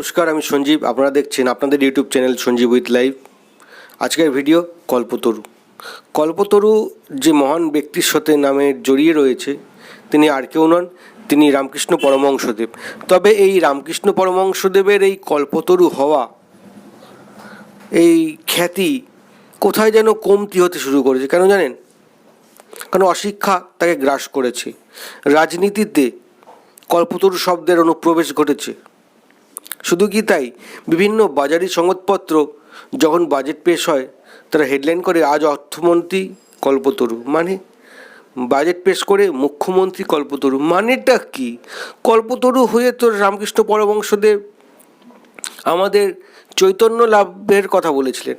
নমস্কার, আমি সঞ্জীব। আপনারা দেখছেন আপনাদের YouTube channel Sanjeev with live. আজকের ভিডিও কল্পতরু। কল্পতরু যে মহান ব্যক্তির সাথে নামে জড়িয়ে রয়েছে, তিনি আর কেউ নন, তিনি রামকৃষ্ণ পরমহংসদেব। তবে এই রামকৃষ্ণ পরমহংসদেবের এই কল্পতরু হওয়া, এই খ্যাতি কোথায় যেন কমতি হতে শুরু করেছে, কেন জানেন? কারণ অশিক্ষা তাকে গ্রাস করেছে? রাজনীতিতে কল্পতরু শব্দের অনুপ্রবেশ ঘটেছে। শুধু কি তাই? বিভিন্ন বাজারি সংবাদপত্র যখন বাজেট পেশ হয়, তারা হেডলাইন করে, আজ অর্থমন্ত্রী কল্পতরু। মানে বাজেট পেশ করে মুখ্যমন্ত্রী কল্পতরু। মানেটা কি? কল্পতরু হয়ে তো রামকৃষ্ণ পরমংশদেব আমাদের চৈতন্য লাভের কথা বলেছিলেন।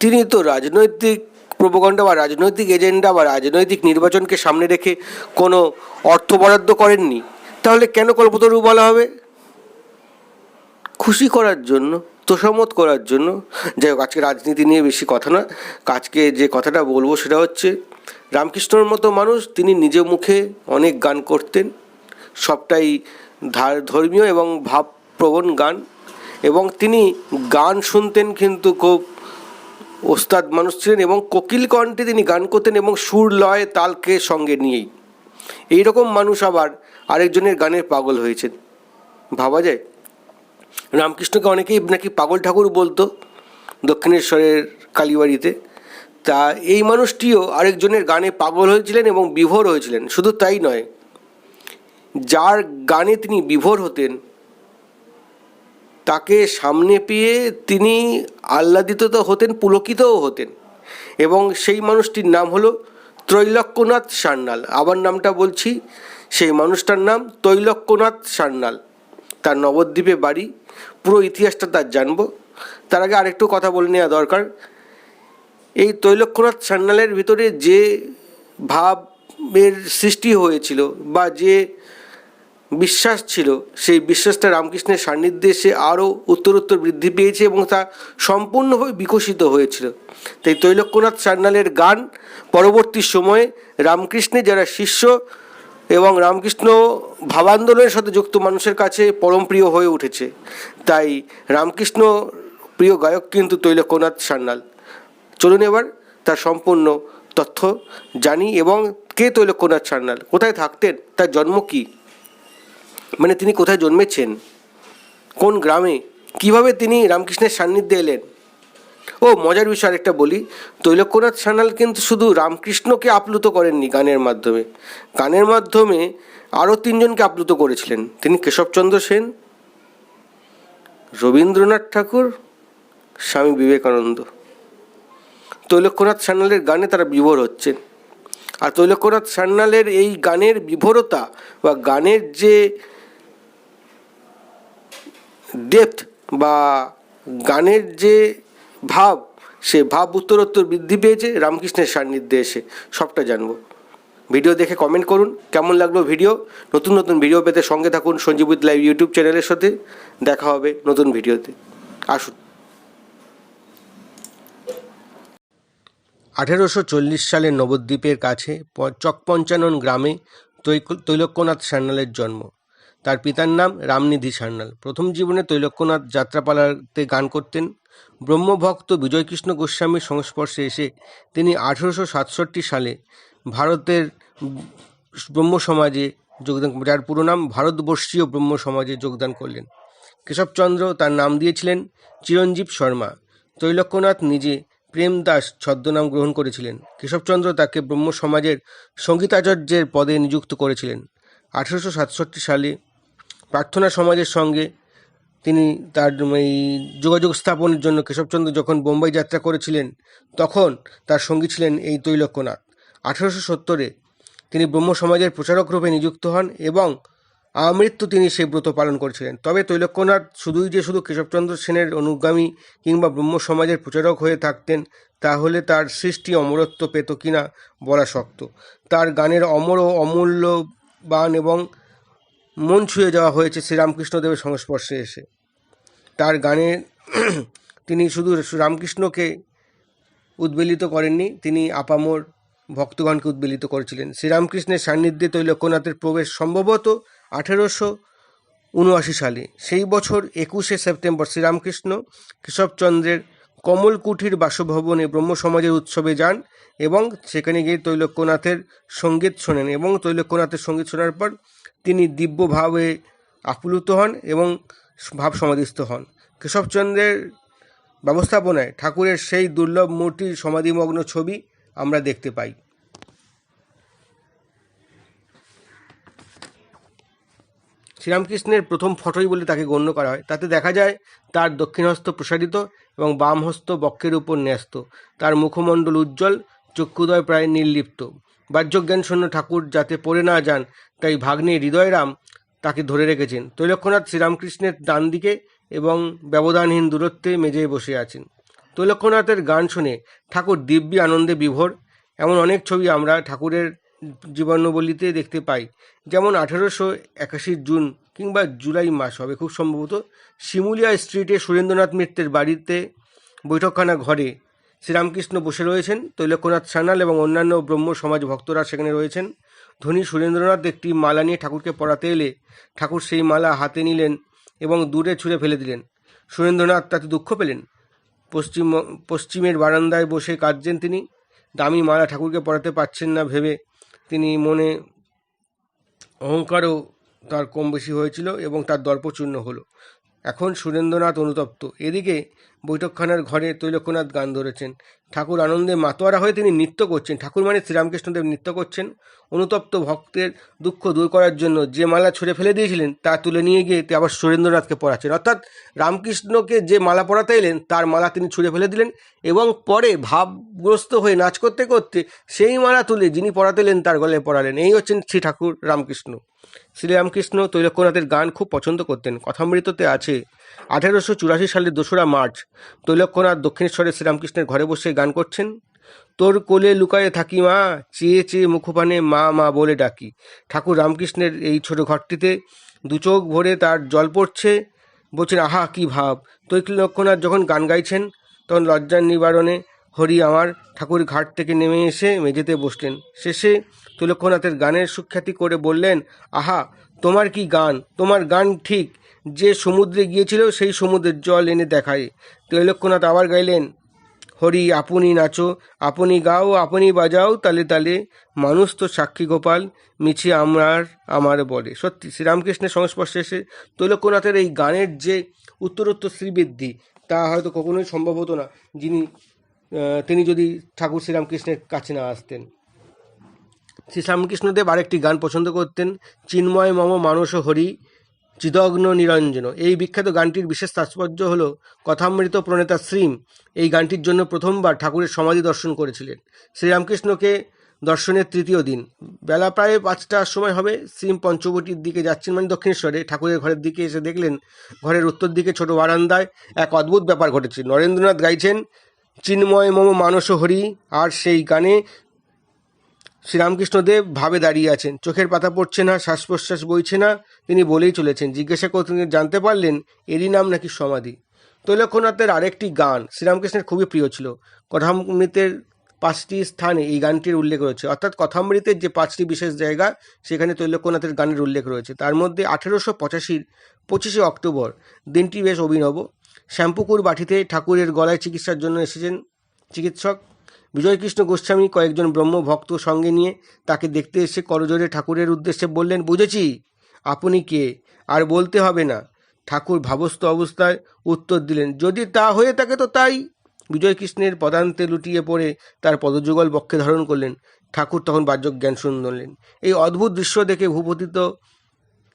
তিনি তো রাজনৈতিক প্রবগণ্ডা বা রাজনৈতিক এজেন্ডা বা রাজনৈতিক নির্বাচনকে সামনে রেখে কোনো অর্থ বরাদ্দ করেননি। তাহলে কেন কল্পতরু বলা হবে? খুশি করার জন্য তোষামত করার জন্য, যাই হোক আজকে রাজনীতি নিয়ে বেশি কথা না আজকে যে কথাটা বলব সেটা হচ্ছে, রামকৃষ্ণর মতো মানুষ তিনি নিজে মুখে অনেক গান করতেন, সবটাই ধার ধর্মীয় এবং ভাবপ্রবণ গান, এবং তিনি গান শুনতেন কিন্তু খুব ওস্তাদ মানুষ ছিলেন এবং কোকিল কণ্ঠে তিনি গান করতেন এবং সুর, লয়, তালকে সঙ্গে নিয়েই। এই রকম মানুষ আবার আরেকজনের গানের পাগল হয়েছেন। ভাবা যায়? রামকৃষ্ণকে অনেকেই নাকি পাগল ঠাকুর বলতো দক্ষিণেশ্বরের কালীবাড়িতে। তা এই মানুষটিও আরেকজনের গানে পাগল হয়েছিলেন এবং বিভোর হয়েছিলেন। শুধু তাই নয়, যার গানে তিনি বিভোর হতেন, তাকে সামনে পেয়ে তিনি আহ্লাদিত তো হতেন, পুলকিতও হতেন এবং সেই মানুষটির নাম হলো ত্রৈলক্যনাথ সান্যাল। আবার নামটা বলছি, সেই মানুষটার নাম তৈলক্যনাথ সান্যাল। তার নবদ্বীপে বাড়ি, পুরো ইতিহাসটা তার জানব। তার আগে আরেকটু কথা বলে নেওয়া দরকার। এই তৈলক্যনাথ সান্যালের ভিতরে যে ভাবের সৃষ্টি হয়েছিল বা যে বিশ্বাস ছিল, সেই বিশ্বাসটা রামকৃষ্ণের সান্নিধ্যে এসে আরও উত্তরোত্তর বৃদ্ধি পেয়েছে এবং তা সম্পূর্ণভাবে বিকশিত হয়েছিল। তাই তৈলক্যনাথ সান্যালের গান পরবর্তী সময়ে রামকৃষ্ণের যারা শিষ্য এবং রামকৃষ্ণ ভাবান্দোলনের সাথে যুক্ত মানুষের কাছে পরম প্রিয় হয়ে উঠেছে। তাই রামকৃষ্ণ প্রিয় গায়ক কিন্তু তৈলক্যনাথ সান্যাল। চলুন এবার তার সম্পূর্ণ তথ্য জানি এবং কে তৈলক্যনাথ সান্যাল, কোথায় থাকতেন, তার জন্ম কী? মানে তিনি কোথায় জন্মেছেন? কোন গ্রামে? কীভাবে তিনি রামকৃষ্ণের সান্নিধ্যে এলেন? ও, মজার বিষয় আরেকটা বলি। তৈলক্যনাথ সান্যাল কিন্তু শুধু রামকৃষ্ণকে আপ্লুত করেননি গানের মাধ্যমে। গানের মাধ্যমে আরও তিনজনকে আপ্লুত করেছিলেন। তিনি কেশবচন্দ্র সেন, রবীন্দ্রনাথ ঠাকুর, স্বামী বিবেকানন্দ। তৈলক্যনাথ সান্যালের গানে তারা বিভোর হচ্ছেন। আর তৈলক্যনাথ সান্যালের এই গানের বিভোরতা বা গানের যে ডেপথ বা গানের যে ভাব, সে ভাব উত্তরোত্তর বৃদ্ধি পেয়েছে রামকৃষ্ণের সান্নিধ্যে এসে। সবটা জানব। ভিডিও দেখে কমেন্ট করুন, কেমন লাগল ভিডিও? নতুন নতুন ভিডিও পেতে সঙ্গে থাকুন সঞ্জীব সঞ্জীবিত লাইভ ইউটিউব চ্যানেলের সাথে। দেখা হবে নতুন ভিডিওতে। আসুন। আঠেরোশো চল্লিশ সালে নবদ্বীপের কাছে চকপঞ্চানন গ্রামে তৈলক্যনাথ সান্যালের জন্ম। তার পিতার নাম রামনিধি সান্যাল। প্রথম জীবনে তৈলক্যনাথ যাত্রাপালাতে গান করতেন। ব্রহ্মভক্ত বিজয়কৃষ্ণ গোস্বামীর সংস্পর্শে এসে তিনি আঠেরোশো সাতষট্টি সালে ভারতের ব্রহ্ম সমাজে যোগদান যার পুরো নাম ভারতবর্ষীয় ব্রহ্ম সমাজে যোগদান করলেন। কেশবচন্দ্র তার নাম দিয়েছিলেন চিরঞ্জীব শর্মা। তৈলক্যনাথ নিজে প্রেমদাস ছদ্মনাম গ্রহণ করেছিলেন। কেশবচন্দ্র তাকে ব্রহ্ম সমাজের সঙ্গীতাচার্যের পদে নিযুক্ত করেছিলেন। আঠেরোশো সাতষট্টি সালে প্রার্থনা সমাজের সঙ্গে তিনি তার এই যোগাযোগ স্থাপনের জন্য কেশবচন্দ্র যখন বোম্বাই যাত্রা করেছিলেন, তখন তার সঙ্গী ছিলেন এই তৈলক্যনাথ। আঠেরোশো সত্তরে তিনি ব্রহ্ম সমাজের প্রচারক রূপে নিযুক্ত হন এবং আমৃত্যু তিনি সেই ব্রত পালন করেছিলেন। তবে তৈলক্যনাথ শুধুই যে শুধু কেশবচন্দ্র সেনের অনুগামী কিংবা ব্রহ্ম সমাজের প্রচারক হয়ে থাকতেন, তাহলে তার সৃষ্টি অমরত্ব পেত কিনা বলা শক্ত। তার গানের অমর ও অমূল্যবান এবং মন ছুঁয়ে যাওয়া হয়েছে শ্রীরামকৃষ্ণদেবের সংস্পর্শে এসে। তার গানে তিনি শুধু রামকৃষ্ণকে উদ্বেলিত করেননি, তিনি আপামোর ভক্তগণকে উদ্বেলিত করেছিলেন। শ্রীরামকৃষ্ণের সান্নিধ্যে তৈলক্যনাথের প্রবেশ সম্ভবত আঠেরোশো উনআশি সালে। সেই বছর একুশে সেপ্টেম্বর শ্রীরামকৃষ্ণ কেশবচন্দ্রের কমলকুঠির বাসভবনে ব্রহ্মসমাজের উৎসবে যান এবং সেখানে গিয়ে তৈলক্যনাথের সংগীত শোনেন এবং তৈলক্যনাথের সংগীত শোনার পর তিনি দিব্যভাবে আপ্লুত হন এবং ভাব সমাধিস্থ হন। কেশবচন্দ্রের ব্যবস্থাপনায় ঠাকুরের সেই দুর্লভ মূর্তির সমাধিমগ্ন ছবি আমরা দেখতে পাই। শ্রীরামকৃষ্ণের প্রথম ফটোই বলে তাকে গণ্য করা হয়। তাতে দেখা যায়, তার দক্ষিণহস্ত প্রসারিত এবং বাম হস্ত বক্ষের উপর ন্যস্ত। তার মুখমণ্ডল উজ্জ্বল, চক্ষুদয় প্রায় নির্লিপ্ত। বাহ্যজ্ঞান শূন্য ঠাকুর যাতে পড়ে না যান তাই ভাগ্নে হৃদয়রাম তাকে ধরে রেখেছেন। তৈলক্ষ্যনাথ শ্রীরামকৃষ্ণের ডান দিকে এবং ব্যবধানহীন দূরত্বে মেঝেয় বসে আছেন। তৈলক্ষ্যনাথের গান শুনে ঠাকুর দিব্যি আনন্দে বিভোর। এমন অনেক ছবি আমরা ঠাকুরের জীবনাবলিতে দেখতে পাই। যেমন আঠেরোশো একাশি জুন কিংবা জুলাই মাস হবে খুব সম্ভবত শিমুলিয়া স্ট্রিটে সুরেন্দ্রনাথ মিত্রের বাড়িতে বৈঠকখানা ঘরে শ্রীরামকৃষ্ণ বসে রয়েছেন। তৈলক্যনাথ সান্যাল এবং অন্যান্য ব্রহ্ম সমাজ ভক্তরা সেখানে রয়েছেন। ধনী সুরেন্দ্রনাথ একটি মালা নিয়ে ঠাকুরকে পড়াতে এলে ঠাকুর সেই মালা হাতে নিলেন এবং দূরে ছুঁড়ে ফেলে দিলেন। সুরেন্দ্রনাথ তাতে দুঃখ পেলেন। পশ্চিম, পশ্চিমের বারান্দায় বসে কাঁদছেন তিনি। দামি মালা ঠাকুরকে পড়াতে পারছেন না ভেবে তিনি মনে অহংকারও তার কম বেশি হয়েছিল এবং তার দর্পচূর্ণ হলো। এখন সুরেন্দ্রনাথ অনুতপ্ত। এদিকে বৈঠকখানার ঘরে তৈলক্যনাথ গান ধরেছেন। ঠাকুর আনন্দে মাতোয়ারা হয়ে তিনি নৃত্য করছেন। ঠাকুর মানে শ্রীরামকৃষ্ণদেব নৃত্য করছেন। অনুতপ্ত ভক্তের দুঃখ দূর করার জন্য যে মালা ছুঁড়ে ফেলে দিয়েছিলেন, তা তুলে নিয়ে গিয়ে তিনি আবার সুরেন্দ্রনাথকে পড়াচ্ছেন। অর্থাৎ রামকৃষ্ণকে যে মালা পড়াতে এলেন, তার মালা তিনি ছুঁড়ে ফেলে দিলেন এবং পরে ভাবগ্রস্ত হয়ে নাচ করতে করতে সেই মালা তুলে যিনি পড়াতে এলেন, তার গলে পড়ালেন এই হচ্ছেন শ্রী ঠাকুর রামকৃষ্ণ। শ্রীরামকৃষ্ণ তৈলক্যনাথের গান খুব পছন্দ করতেন। কথামৃততে আছে আঠেরোশো চুরাশি সালের দোসরা মার্চ তৈলক্যনাথ দক্ষিণেশ্বরে শ্রীরামকৃষ্ণের ঘরে বসে গান করছেন। তোর কোলে লুকায়ে থাকি মা, চেয়ে চেয়ে মুখপানে মা মা বলে ডাকি। ঠাকুর রামকৃষ্ণের এই ছোট ঘরটিতে দু চোখ ভরে তার জল পড়ছে। বলছেন, আহা, কি ভাব। তৈলক্যনাথ যখন গান গাইছেন, তখন লজ্জার নিবারণে হরি আমার ঠাকুর ঘাট থেকে নেমে এসে মেঝেতে বসলেন। শেষে তুলক্ষনাথের গানের সুখ্যাতি করে বললেন, আহা, তোমার কি গান? তোমার গান ঠিক। যে সমুদ্রে গিয়েছিল, সেই সমুদ্রের জল এনে দেখায়। তৈলক্যনাথ আবার গাইলেন, হরি, আপনি নাচো, আপনি গাও, আপনি বাজাও, তালে তালে। মানুষ তো সাক্ষী গোপাল, মিছে আমার আমার বলে। সত্যি, শ্রীরামকৃষ্ণের সংস্পর্শে এসে তৈলক্যনাথের এই গানের যে উত্তরোত্তর শ্রীবৃদ্ধি, তা হয়তো কখনোই সম্ভব হতো না, যিনি তিনি যদি ঠাকুর শ্রীরামকৃষ্ণের কাছে না আসতেন। শ্রী শ্যামকৃষ্ণদেব আরেকটি গান পছন্দ করতেন, চিন্ময় মম মানস হরি চিদগ্ন নিরঞ্জন। এই বিখ্যাত গানটির বিশেষ তাৎপর্য হল কথামৃত প্রণেতা শ্রীম এই গানটির জন্য প্রথমবার ঠাকুরের সমাধি দর্শন করেছিলেন। শ্রীরামকৃষ্ণকে দর্শনের তৃতীয় দিন। বেলা প্রায় পাঁচটার সময় হবে। শ্রীম পঞ্চবটির দিকে যাচ্ছেন মানে দক্ষিণেশ্বরে। ঠাকুরের ঘরের দিকে এসে দেখলেন ঘরের উত্তর দিকে ছোট বারান্দায় এক অদ্ভুত ব্যাপার ঘটেছে। নরেন্দ্রনাথ গাইছেন, চিন্ময় মম মানস হরি আর সেই গানে শ্রীরামকৃষ্ণদেব ভাবে দাঁড়িয়ে আছেন। চোখের পাতা পড়ছে না শ্বাস প্রশ্বাস বইছে না। তিনি বলেই চলেছেন, জিজ্ঞাসা করতে জানতে পারলেন এরই নাম নাকি সমাধি। তৈলক্ষ্যনাথের আরেকটি গান শ্রীরামকৃষ্ণের খুবই প্রিয় ছিল। কথামৃতের পাঁচটি স্থানে এই গানটির উল্লেখ রয়েছে। অর্থাৎ কথামৃতের যে পাঁচটি বিশেষ জায়গা, সেখানে তৈলক্যনাথের গানের উল্লেখ রয়েছে। তার মধ্যে আঠেরোশো পঁচাশির পঁচিশে অক্টোবর দিনটি বেশ অভিনব। শ্যাম্পুকুর বাটিতে ঠাকুরের গলায় চিকিৎসার জন্য এসেছেন চিকিৎসক। বিজয়কৃষ্ণ গোস্বামী কয়েকজন ব্রহ্ম ভক্ত সঙ্গে নিয়ে তাকে দেখতে এসে করজোরে ঠাকুরের উদ্দেশ্যে বললেন, বুঝেছি। আপনি কে? আর বলতে হবে না। ঠাকুর ভাবস্থ অবস্থায় উত্তর দিলেন, যদি তা হয়ে থাকে তো তাই। বিজয়কৃষ্ণের পদান্তে লুটিয়ে পড়ে তার পদযুগল বক্ষে ধারণ করলেন। ঠাকুর তখন বাহ্যক জ্ঞান শুনলেন এই অদ্ভুত দৃশ্য দেখে ভূপতিত,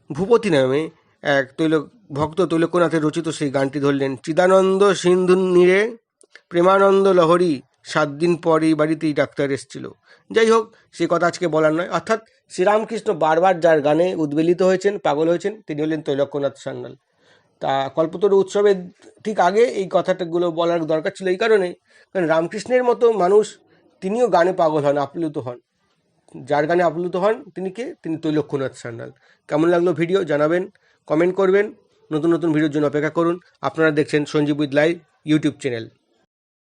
ভূপতি নামে এক তৈল ভক্ত তৈলক্যনাথের রচিত সেই গানটি ধরলেন, চিদানন্দ সিন্ধু নীরে প্রেমানন্দ লহরী সাত দিন পর এই বাড়িতেই ডাক্তার এসেছিল। যাই হোক, সে কথা আজকে বলার নয়। অর্থাৎ শ্রীরামকৃষ্ণ বারবার যার গানে উদ্বেলিত হয়েছেন, পাগল হয়েছেন, তিনি হলেন তৈলক্যনাথ সান্যাল। তা কল্পতরু উৎসবের ঠিক আগে এই কথাটাগুলো বলার দরকার ছিল এই কারণে, কারণ রামকৃষ্ণের মতো মানুষ তিনিও গানে পাগল হন, আপ্লুত হন। যার গানে আপ্লুত হন তিনি কে তিনি তৈলক্যনাথ সান্যাল। কেমন লাগল ভিডিও জানাবেন, কমেন্ট করবেন, নতুন নতুন ভিডিওর জন্য অপেক্ষা করুন। আপনারা দেখছেন Sanjeev with live YouTube channel.